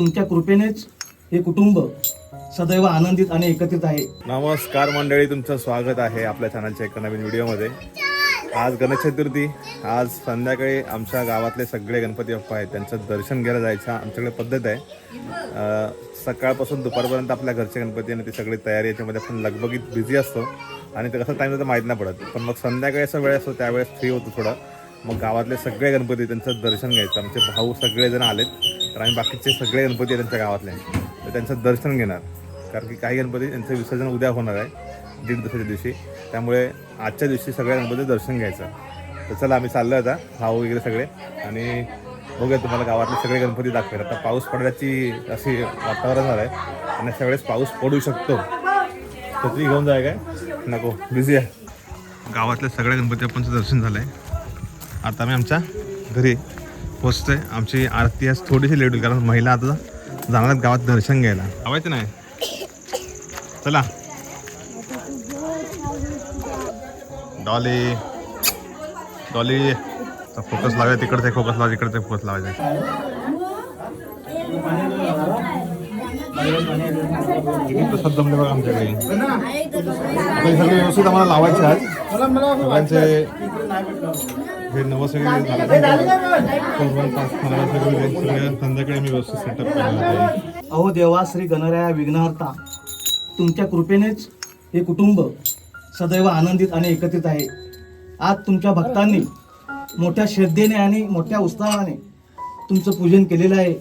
तुमच्या कृपेनेच हे कुटुंब सदैव आनंदित आणि एकत्रित आहे. नमस्कार मंडळी तुमचं स्वागत आहे आपल्या चॅनलच्या एका नवीन व्हिडिओमध्ये. आज गणेश चतुर्थी. आज संध्याकाळी आमच्या गावातले सगळे गणपती बाप्पा आहेत. त्यांचं दर्शन घ्यायला जायचं. आमच्याकडे पद्धत आहे. सकाळपासून दुपारपर्यंत आपल्या घरचे गणपती आणि ती सगळी तयारी याच्यामध्ये आपण लगबगीत बिझी असतो. आणि ते कसं टाईम तर माहीत नाही पडत. पण मग संध्याकाळी असा वेळ असतो त्यावेळेस फ्री होतो थोडं. मग गावातले सगळे गणपती त्यांचं दर्शन घ्यायचं. आमचे भाऊ सगळेजण आलेत. तर आम्ही बाकीचे सगळे गणपती त्यांच्या गावातले. तर त्यांचं दर्शन घेणार. कारण की काही गणपती त्यांचं विसर्जन उद्या होणार आहे. दीड दिवसाच्या दिवशी. त्यामुळे आजच्या दिवशी सगळ्या गणपती दर्शन घ्यायचं. तर चला आम्ही चाललो आता. भाऊ वगैरे सगळे. आणि बघूया तुम्हाला गावातले सगळे गणपती दाखवेल. आता पाऊस पडण्याची अशी वातावरण झालं आहे आणि अशा वेळेस पाऊस पडू शकतो. छत्री घेऊन जाय काय? नको. बिझी आहे. गावातले सगळ्या गणपती आपणचं दर्शन झालं आहे आता मी आमच्या घरी पोचतोय. आमची आरती आज थोडीशी लेट होईल कारण महिला आता जाणार आहेत गावात दर्शन घ्यायला. आवायचं नाही? चला. डॉली. डॉली. फोकस लावायचा तिकडचे फोकस लावा तिकडचे फोकस लावायचे. प्रसाद जमले बघा आमच्याकडे हे सगळे व्यवस्थित आम्हाला लावायचे आज. सगळ्यांचे हे नवस संध्याकाळी आम्ही व्यवस्थित सेटअप करणार अहो देवा श्री गणराया विघ्नहर्ता. तुमच्या कृपेनेच हे कुटुंब सदैव आनंदित आणि एकत्रित आहे. आज तुमच्या भक्तांनी मोठ्या श्रद्धेने आणि मोठ्या उत्साहाने तुमचं पूजन केलेलं आहे.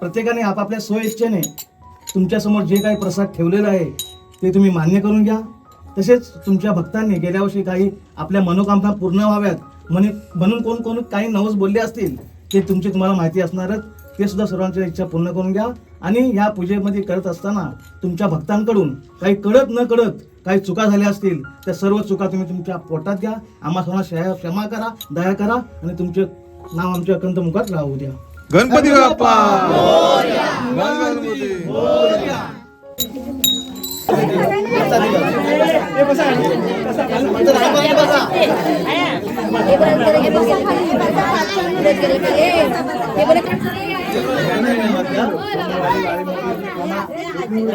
प्रत्येकाने आपापल्या स्वइच्छेने तुमच्यासमोर जे काही प्रसाद ठेवलेला आहे ते तुम्ही मान्य करून घ्या. तसेच तुमच्या भक्तांनी गेल्या वर्षी काही आपल्या मनोकामना पूर्ण व्हाव्यात म्हणे म्हणून कोण कोण काही नवस बोलले असतील ते तुमची तुम्हाला माहिती असणारच. ते सुद्धा सर्वांच्या इच्छा पूर्ण करून घ्या. आणि ह्या पूजेमध्ये करत असताना तुमच्या भक्तांकडून काही कळत न कळत काही चुका झाल्या असतील त्या सर्व चुका तुम्ही तुमच्या पोटात घ्या. आम्हा सर्वांना क्षमा- क्षमा करा दया करा आणि तुमचे नाव आमच्या अकंत मुखात राहू द्या. गणपती बाप्पा! गणपती!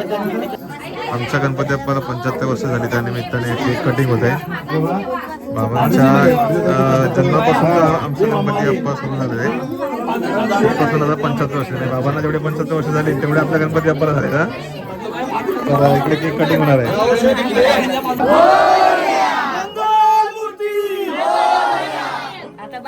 आमच्या गणपती बाप्पाला पंच्याहत्तर वर्ष झाली त्या निमित्ताने केक कटिंग होत. आहे बाबांच्या जन्मापासून आमचे गणपती बाप्पा सुरू झालेले. आहे पासून आता पंच्याहत्तर वर्ष झाले. बाबांना जेवढे पंच्याहत्तर वर्ष झाली तेवढे आपल्या गणपती बाप्पाला झाले का? तर इकडे केक कटिंग होणार आहे. आता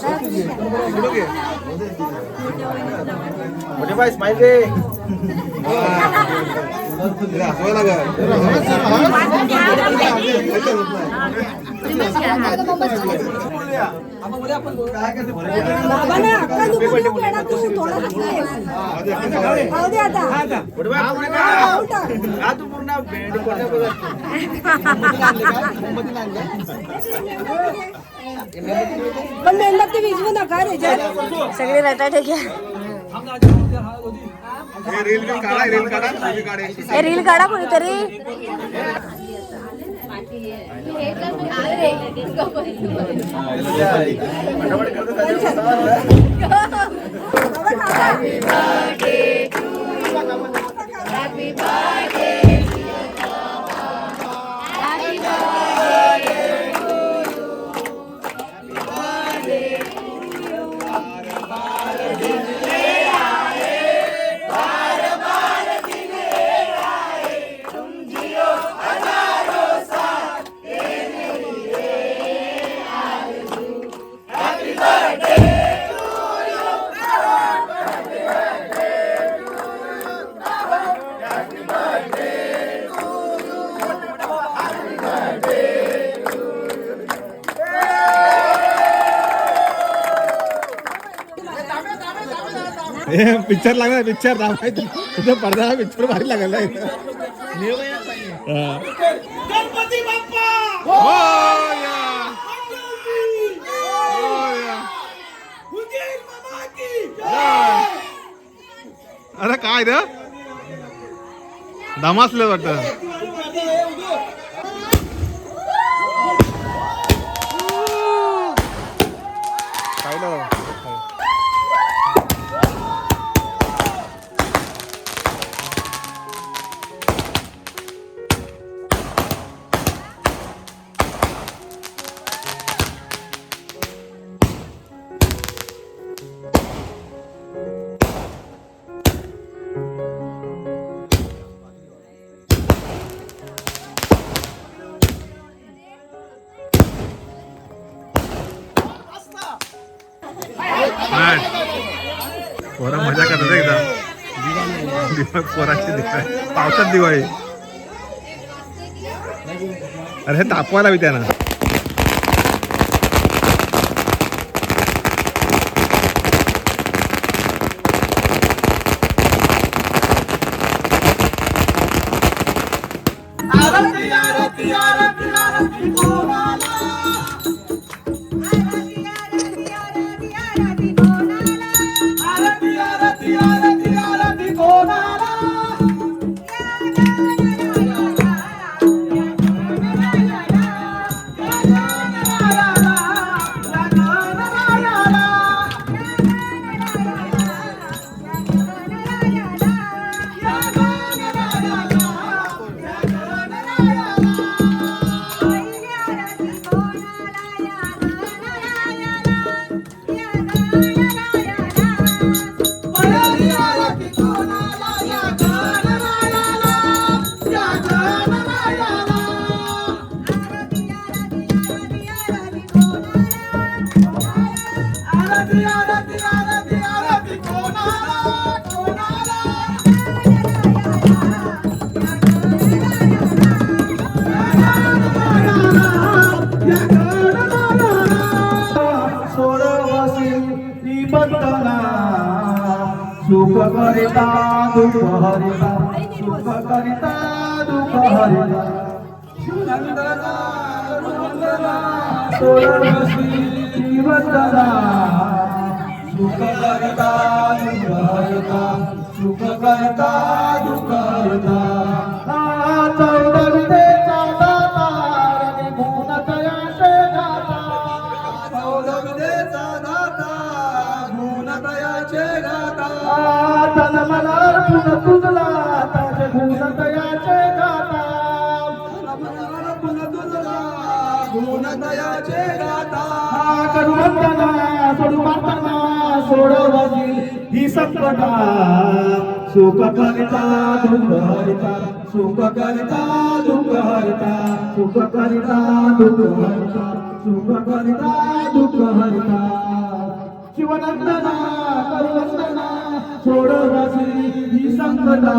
बारा वाजता बाबांना अक्का तू थोडा पण मेणबत्ती विझवू नका रे जय. सगळे रटाटे घ्या रील काढा कोणीतरी बाबा पिक्चर लागला पिक्चर दाखवायचं तुझं पडदा पिक्चर भारी लागला अरे काय रे? दमासले वाटत. पोरा मजा करतात एकदा पोराची दिवाळी पावसात दिवाळी. अरे हे तापवायला हवी त्यांना. सुख करिता दुःख हरिता सुख करिता दुःख हरिता चौदविदेचा दाता रवी गुण तयाशे गाता चौदविदेचा दाता गुण तयाचे गाता तन मनार पुन तुझला ताचे गुण तयाचे गाता तन मनार पुन तुझला गुण तयाचे गाता करू वंदना सोडू मातना सोडवजी ही संकटा सुख करिता दुःख हरिता. सुख करिता दुःख हरिता. सुख करिता दुःख हरिता. सुख करिता दुःख हरिता. शिवनंदना करुवंदना सोडवसी ही संकटा.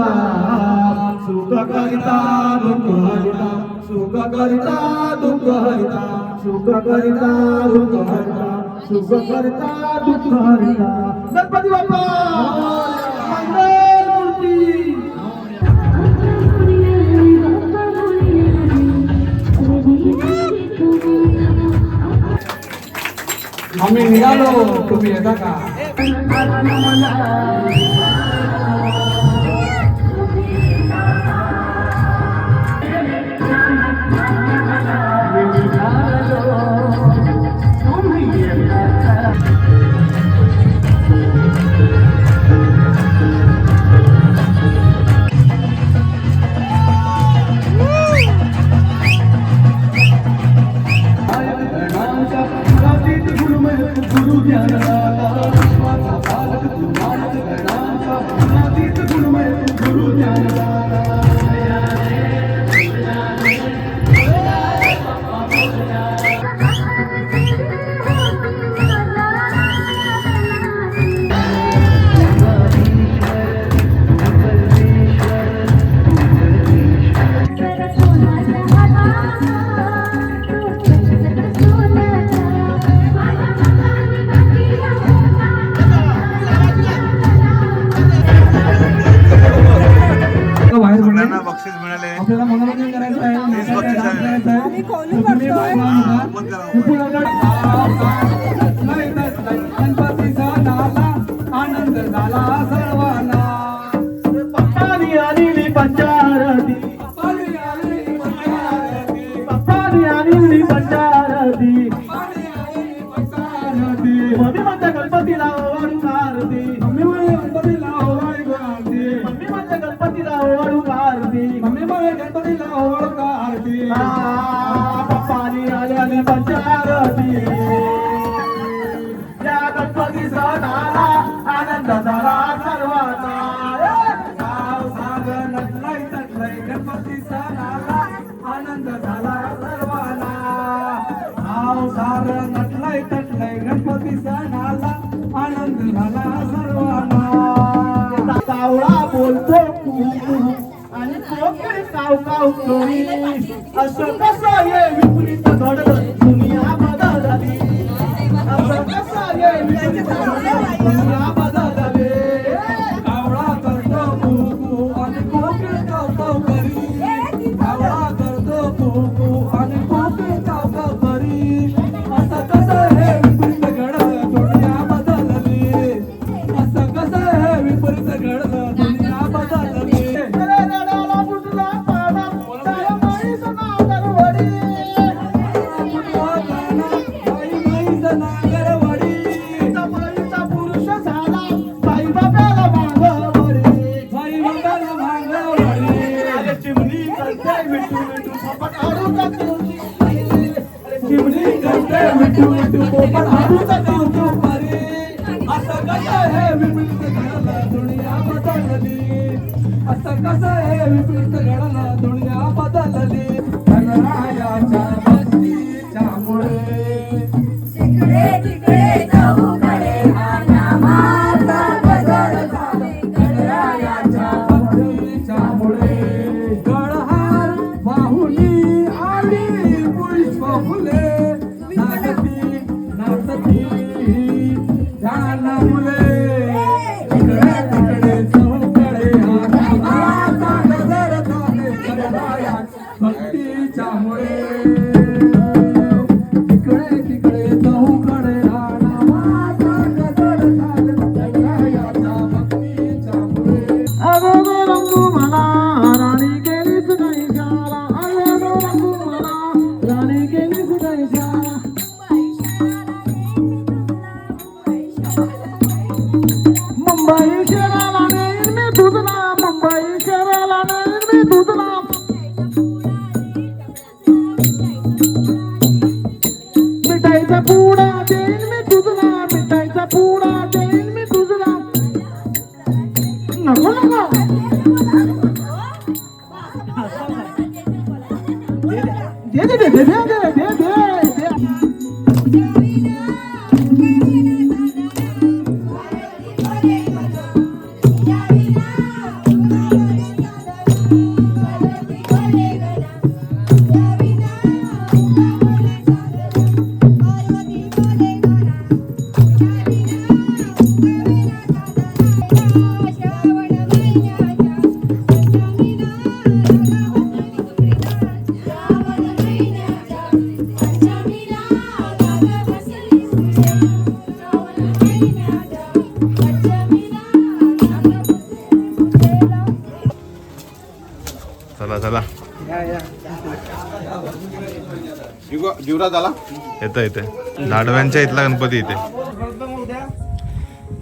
सुख करिता दुःख हरिता. सुख करिता दुःख हरिता. सुख करिता दुःख हरिता. सुख करिता दुःख हरिता गणपती बाप्पा! मंगल मूर्ती! आम्ही निघालो तुम्ही येता का? जाऊ असं कसं हे विपरीत घडलं जीवराज आला? येतं येते लाडव्यांच्या इथला गणपती इथे.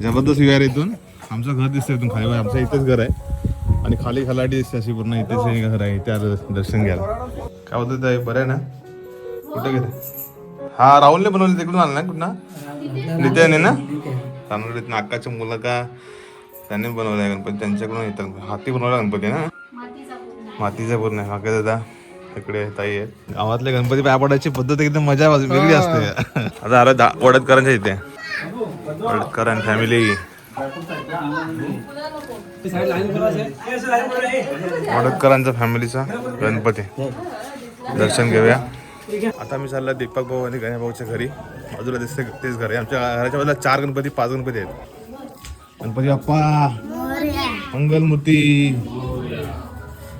जबरदस्त व्ह्यू आहे रे इथून. आमचं घर दिसतं इथून खाली. आमचं इथेच घर आहे. आणि खाली खलाटी दिसते अशी पूर्ण. इथेच हे घर आहे. इथे आलं दर्शन घ्यायला. काय होतं ते बरं आहे ना? कुठे गेले? हा राहुलने बनवले तिकडून आलं ना? कुठं नित्याने ना? तांदूळ नाकाच्या मुलं का त्यांनी बनवलं आहे गणपती. त्यांच्याकडून येतात हाती बनवला गणपती ना? मातीचा पूर्ण आहे. दादा? इकडे ताई आहे गावातले गणपती पाया पडायची पद्धत एकदम मजा वेगळी असते. आता अरे दा- वडदकरांच्या इथे. वडदकर फॅमिली वडदकरांचा फॅमिलीचा गणपती. दर्शन घेऊया. आता मी चालला दीपक भाऊ आणि गणेश भाऊच्या घरी. बाजूला दिसते तेच घर आहे. आमच्या घराच्या बाजूला चार गणपती पाच गणपती आहेत. गणपती बाप्पा. मंगलमूर्ती.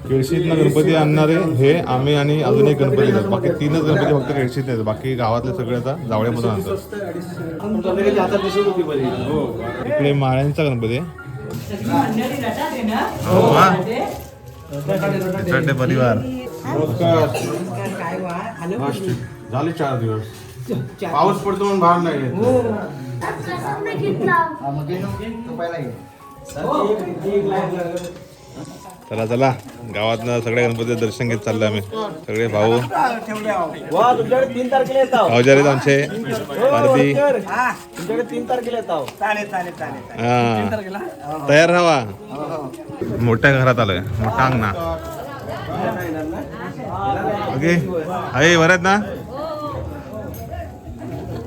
केळशीतनं गणपती आणणारे हे आम्ही आणि अजून एक गणपती आहेत. बाकी तीनच गणपती फक्त केळशीत आहेत. बाकी गावातले सगळे आता जावळ्यामधून आणतात. इकडे माळ्यांचा गणपती आहे. हो, हा. परिवार. झाले चार दिवस. पाऊस पडतो म्हणून बाहेर नाही. चला चला. गावातनं सगळ्या गणपतीचं दर्शन घेत चाललो आम्ही. सगळे भाऊ. वा तीन तारखेला आहेत आमचे. पारधी तीन तारखेला हा. तयार राहा. मोठ्या घरात आलोय. मोठा अंगणा. ओके. आई बरं ना?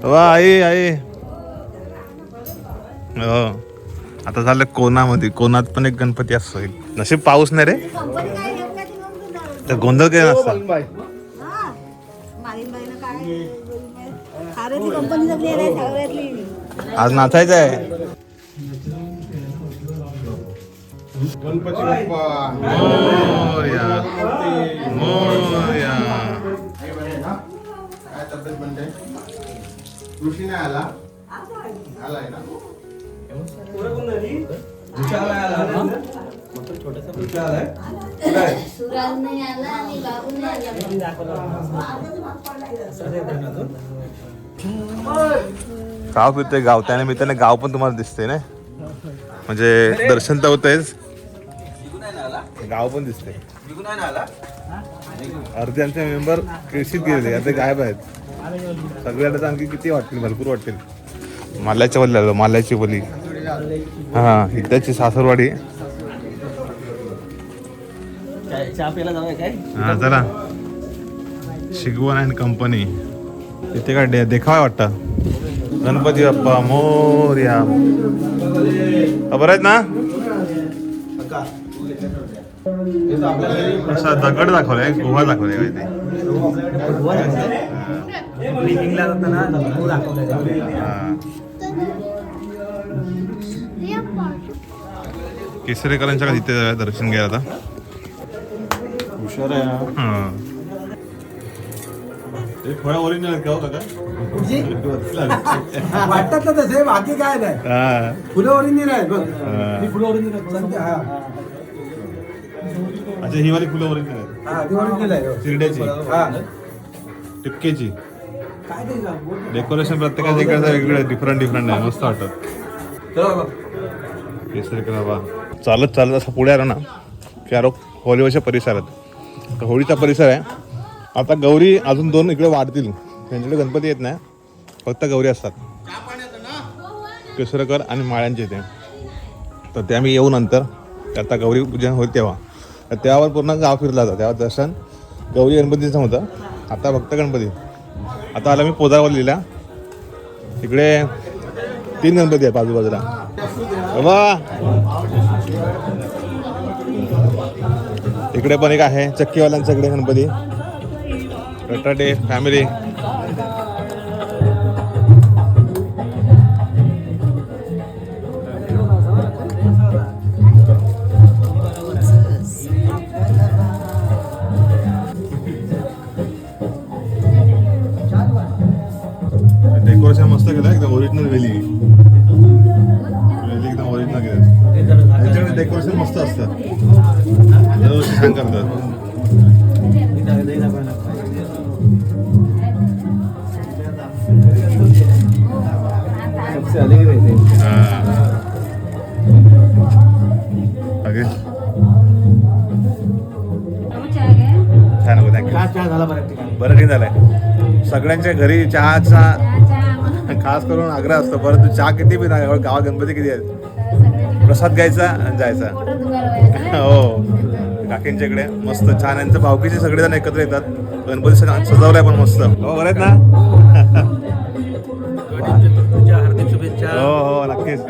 वा आई आई. हो. आता झालं कोणामध्ये? कोणात पण एक गणपती असतो एक नशीब पाऊस नाही रे. तर गोंधळ काही नसतं? आज नाचायचं आहे. गणपती बाप्पा. मोरया. मोरया. काय तब्येत म्हणते? कृषी नाही आला? आलाय ना? सुराज नाही आला आणि बाबू नाही आला गाव फिरतोय गाव त्याने मी त्याने गाव पण तुम्हाला दिसते ना? म्हणजे दर्शन तर होतंयच गाव पण दिसते अर्धे आमचे मेंबर कृषीत गेले अर्धे गायब आहेत. सगळ्यांना तर आणखी किती वाटतील? भरपूर वाटतील. माल्याच्या आलो माल्याची बली हा इथल्याची सासरवाडी. चहा प्यायला जाऊया काय? हा चला. Shigwan and company. इथे काय डे- देखावा वाटतं? गणपती बाप्पा मोर्या. खबर आहेत ना? असा दगड दाखवलाय गुहा दाखवलाय काय ते? जाताना हा. केसरेकरांच्या का तिथे दर्शन घ्यायला आता. हुशार आहे ना हा. हे फळं ओरिजिनल आहेत का? हो काका? वाटतात ना तसे बाकी काय नाही. हा. फुलं बघ. हा. ही फुलं ओरिजिनल सध्या हा. अच्छा ही वाली फुलं ओरिजिनल आहेत हा ती आहे शिर्ड्याची. हा. टिपकेची. डेकोरेशन प्रत्येकाच्या इकडचं वेगळं डिफरंट डिफरंट आहे मस्त वाटत. केसरी बा चालत चालत असं पुढे आलो ना. की आरो परिसरात. होळीचा परिसर आहे. आता गौरी अजून दोन इकडे वाढतील. त्यांच्याकडे गणपती येत नाही. फक्त गौरी असतात. केसरकर आणि माळ्यांचे ते. तर ते आम्ही येऊ नंतर. आता गौरी पूजन होईल तेव्हा. तर त्यावर पूर्ण गाव फिरला जातं. तेव्हा दर्शन गौरी गणपतीचं होतं. आता फक्त गणपती. आता आला मी पोदावर लिहिला. इकडे तीन गणपती आहेत आजूबाजूला बाबा! इकडे पण एक आहे चक्कीवाल्यांचा इकडे गणपती. रटाटे फॅमिली डेकोरेशन मस्त केलं एकदम ओरिजिनल वेली वेली एकदम ओरिजिनल केलं. त्यांच्याकडे डेकोरेशन मस्त असतं छान करतात. ओके. छान थँक्यू बरं ठीक झालंय. सगळ्यांच्या घरी चहाचा खास करून आग्रह असतो परंतु चहा किती एवढं गावात गणपती किती आहेत? प्रसाद घ्यायचा आणि जायचा. हो. काकींच्या इकडे मस्त छान यांचं भावकीचे सगळेजण एकत्र येतात. गणपती सजवलाय पण मस्त. हो बरं आहेत ना. हार्दिक शुभेच्छा हो हो नक्कीच.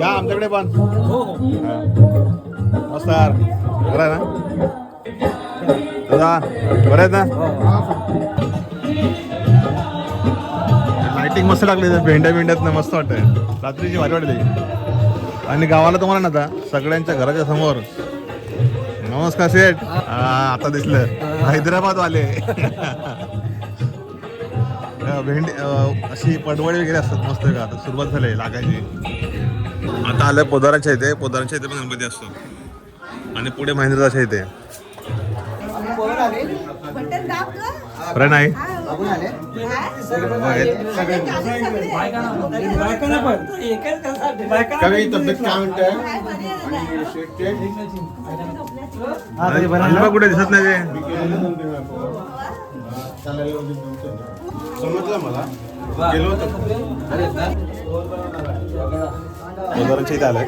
या आमच्याकडे पण. हो. नमस्कार बरं आहे ना? दादा बरं आहेत ना. लाइटिंग मस्त लागली भेंड्या भेंड्यात मस्त वाटतंय. रात्रीची भारी वाटते. आणि गावाला तुम्हाला ना आता सगळ्यांच्या घराच्या समोर. नमस्कार सेठ. आता दिसलं. हैदराबाद वाले भेंडी अशी पडवळी वगैरे असतात मस्त का? आता सुरुवात झाली लागायची. आता आलं पोदाराच्या इथे. पोदाराच्या इथे पण गणपती असतो. आणि पुढे महेंद्रदाच्या इथे. कवी तब्येत काय म्हणते? अलिबाग कुठे दिसत नाही समजलं मला. गेलो होतो. आलंय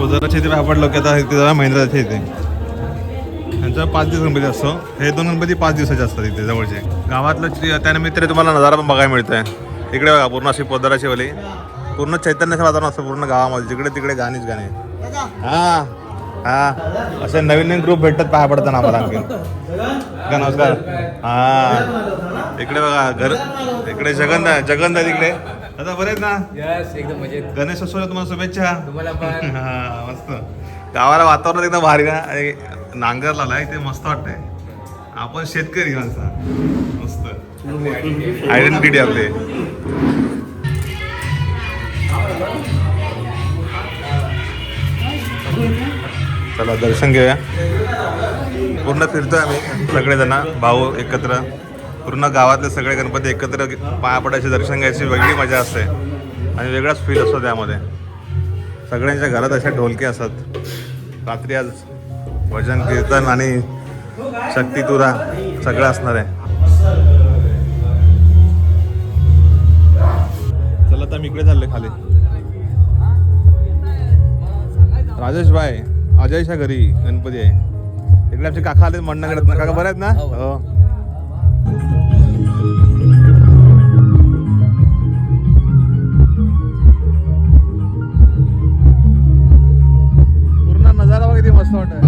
पोदाराच्या इथे आपण लोक आता महिंद्राच्या इथे यांचा पाच दिवस गणपती असतो. हे दोन गणपती पाच दिवसाचे असतात इथे जवळचे. गावातलं ची- त्यानिमित्ताने तुम्हाला नजारा पण बघायला मिळतोय. इकडे बघा पूर्ण अशी पोदाराची वाली. पूर्ण चैतन्याचं वातावरण असतं पूर्ण गावामध्ये. जिकडे तिकडे गाणीच गाणे. हा हा. असे नवीन नवीन ग्रुप भेटतात पाहा पडतात आम्हाला आणखी. का नमस्कार? हा. इकडे बघा घर. इकडे जगन जगन तिकडे. आता बरे आहेत ना? यस एकदम मजेत. गणेशोत्सवाला तुम्हाला शुभेच्छा. तुम्हाला पण. हा मस्त. गावाला वातावरण एकदम भारी ना आणि नांगर लावलाय ते मस्त वाटतंय. आपण शेतकरी माणसा. मस्त. आयडेंटिटी आपली. चला दर्शन घेऊया. पूर्ण फिरतोय आम्ही सगळेजण भाऊ एकत्र. पूर्ण गावातले सगळे गणपती एकत्र पाया पडायचे दर्शन घ्यायची वेगळी मजा असते. आणि वेगळाच फील असतो त्यामध्ये. सगळ्यांच्या घरात अशा ढोलके असतात. रात्री आज भजन कीर्तन आणि शक्ती तुरा सगळं असणार आहे. चला आता मी इकडे चाललोय खाली. राजेश भाई अजयच्या घरी गणपती आहे. इकडे आमचे काका आले ना काका बरे आहेत ना? हो. किती मस्त वाटत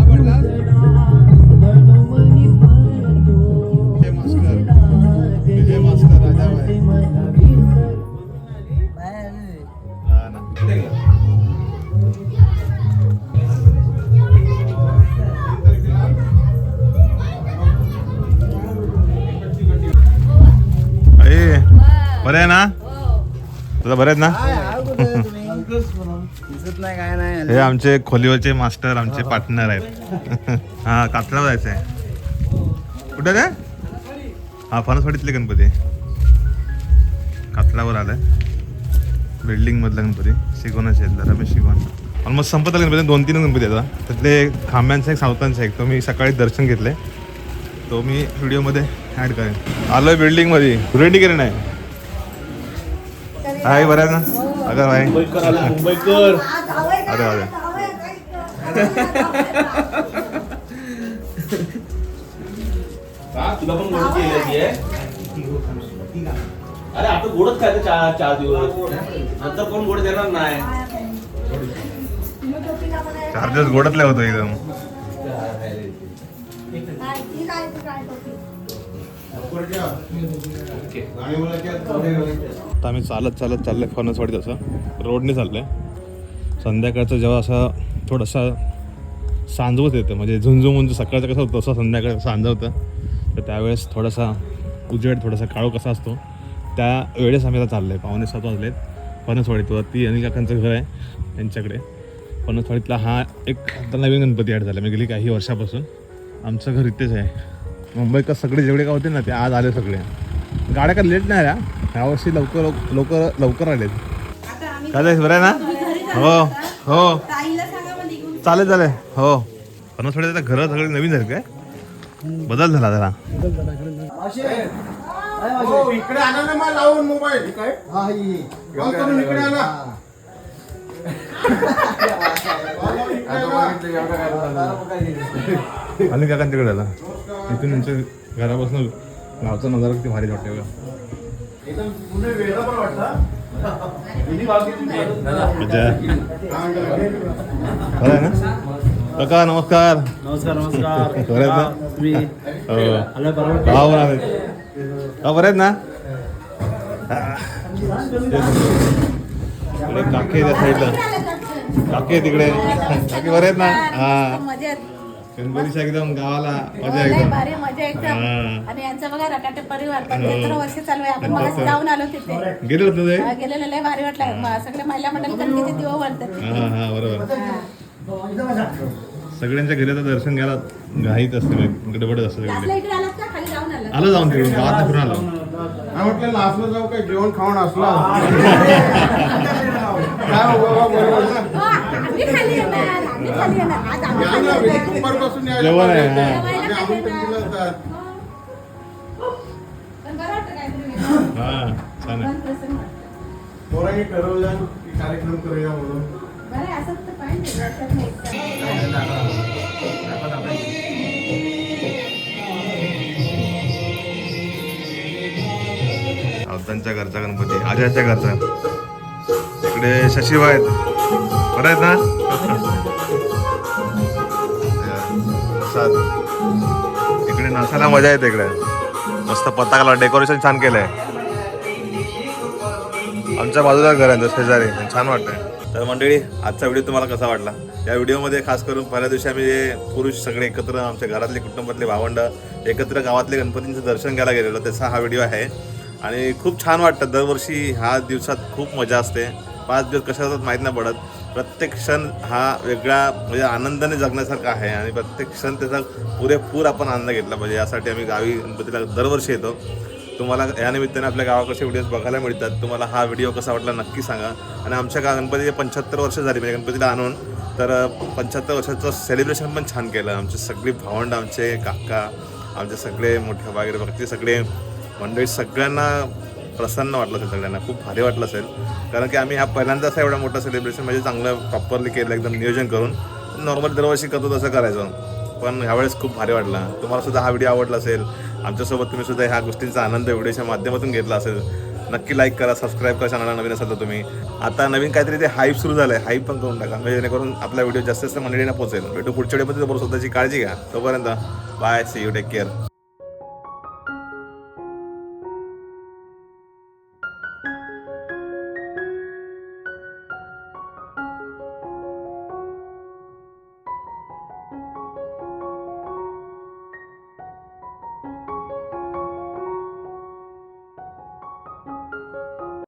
बरं आहे ना? तुझं बरं आहेत ना? हे आमचे खोलीवरचे मास्टर आमचे पार्टनर आहेत. हा कातला जायचं आहे. कुठं रे? हा फणसवाडीतले गणपती. कातलावर आलाय. बिल्डिंग मधला गणपती. शिकवण्याचे आहेत रमेश शिकवण. ऑलमोस्ट संपत आले गणपती दोन तीन गणपती आता त्यातले खांब्यांचा एक सावतांचा एक तो मी सकाळी दर्शन घेतले. तो मी व्हिडिओमध्ये ॲड करेन. आलोय बिल्डिंगमध्ये. रेडी करेन आहे बरं आहे ना अगं भाई मुंबईकर अरे अरे तुला पण गोड केली आहे अरे आता गोडच काय चार चार दिवस. नंतर कोण गोड देणार नाही. चार्जेस गोडतले होतो एकदम. आता आम्ही चालत चालत चाललंय फणसवाडीत असं. रोडने चाललं आहे संध्याकाळचं जेव्हा असं थोडंसं सांजवत येतं म्हणजे झुंजू सकाळचं कसं होतं तसं संध्याकाळ सांजवतं. तर त्यावेळेस थोडासा उजेड थोडासा काळो कसा असतो त्या वेळेस आम्ही आता चाललो आहे पावणे सात वाजलेत फणसवाडीत ती अनिल काकांचं घर आहे त्यांच्याकडे. फणसवाडीतला हा एक आता नवीन गणपती ॲड झाला. मी गेली काही वर्षापासून. आमचं घर इथेच आहे. मुंबईकर सगळे जेवढे का होते ना ते आज आले सगळे. गाड्या का लेट नाही आल्या. यावर्षी लवकर लवकर लवकर आलेत. काय बरं आहे ना? हो हो. चालेल चालेल. हो. फणसवाडी आता घरं सगळे नवीन झाले काय? बदल झाला जरा. हो, इकडे आणा ना मला लावून मोबाईल. काय कॉल करून इकडे आणा आणि. काकांच्याकडे आला. इथून त्यांच्या घरापासून गावचा नजारा किती भारी वाटते आहे ना? काका नमस्कार. नमस्कार नमस्कार. बरं आहेत ना? तुम्ही हो. हा बरं आहेत हा. ना काके त्या साईडला. काके तिकडे काके बरे आहेत ना? हा. गणपतीच्या एकदम गावाला मजा लय एकदम. भारी मजा एकदम. हा. आणि यांचा बघा रटाटे परिवार पंच्याहत्तर वर्ष चालू आहे. आपण मग जाऊन आलो तिथे. गेले होते ते? हा, गेलेलं लय भारी वाटलं. म- सगळे महिला मंडळ किती दिवस वाटतात हा हा बरोबर. सगळ्यांच्या घरी आता दर्शन घ्यायला घाईत असते असते लास्टला इकडे आलात का? खाली जाऊन आलात. आलो जाऊन तिकडून गावात फिरून आलो. म्हटलं नाचलं जाऊ काय जेवण खाऊन असला. काय हो बाबा, बरोबर ना हो, आम्ही खाली. जेवण आहे. हा. छान आहे. ठरवलं की कार्यक्रम करूया म्हणून. त्यांच्या घरचा गणपती आजाच्या घरचा. इकडे शशिबा आहेत. बरं आहेत ना? इकडे नाचायला मजा येते इकडे. मस्त पताकाला डेकोरेशन छान केलंय. आमच्या बाजूला घर आहे शेजारी. छान वाटतंय. तर मंडळी आजचा व्हिडिओ तुम्हाला कसा वाटला? या व्हिडिओमध्ये खास करून पहिल्या दिवशी आम्ही जे पुरुष सगळे एकत्र आमच्या घरातले कुटुंबातले भावंड एकत्र गावातले गणपतींचं दर्शन घ्यायला गेलेलो त्याचा हा व्हिडिओ आहे. आणि खूप छान वाटतं. दरवर्षी ह्या दिवसात खूप मजा असते. पाच दिवस कशा होतात माहीत नाही पडत. प्रत्येक क्षण हा वेगळा म्हणजे आनंदाने जगण्यासारखा आहे आणि प्रत्येक क्षण त्याचा पुरेपूर आपण आनंद घेतला पाहिजे. यासाठी आम्ही गावी गणपतीला दरवर्षी येतो. तुम्हाला या निमित्ताने आपल्या गावाकडचे व्हिडिओज बघायला मिळतात. तुम्हाला हा व्हिडिओ कसा वाटला नक्की सांगा. आणि आमच्या गा गणपतीचे पंच्याहत्तर वर्ष झाली. म्हणजे गणपतीला आणून तर पंच्याहत्तर वर्षाचं सेलिब्रेशन पण छान केलं. आमचे सगळी भावंड आमचे काका आमचे सगळे मोठे वगैरे बाकीचे सगळे मंडळी सगळ्यांना प्रसन्न वाटलं असेल सगळ्यांना खूप भारी वाटलं असेल. कारण की आम्ही हा पहिल्यांदा असा एवढा मोठा सेलिब्रेशन म्हणजे चांगलं प्रॉपरली केलं एकदम नियोजन करून नॉर्मल दरवर्षी करतो तसं करायचं. पण ह्यावेळेस खूप भारी वाटला. तुम्हाला सुद्धा हा व्हिडिओ आवडला असेल आमच्यासोबत तुम्ही सुद्धा ह्या गोष्टींचा आनंद व्हिडिओच्या माध्यमातून घेतला असेल नक्की लाईक करा सबस्क्राईब करा चॅनलला नवीन असाल तर तुम्ही. आता नवीन काहीतरी ते हाईप सुरू झालं आहे हाईप पण करून टाका म्हणजे जेणेकरून आपला व्हिडिओ जास्त जास्त मंडळींना पोहोचेल. भेटू पुढच्या वेळेमध्ये बरोबर स्वतःची काळजी घ्या. तोपर्यंत bye see you take care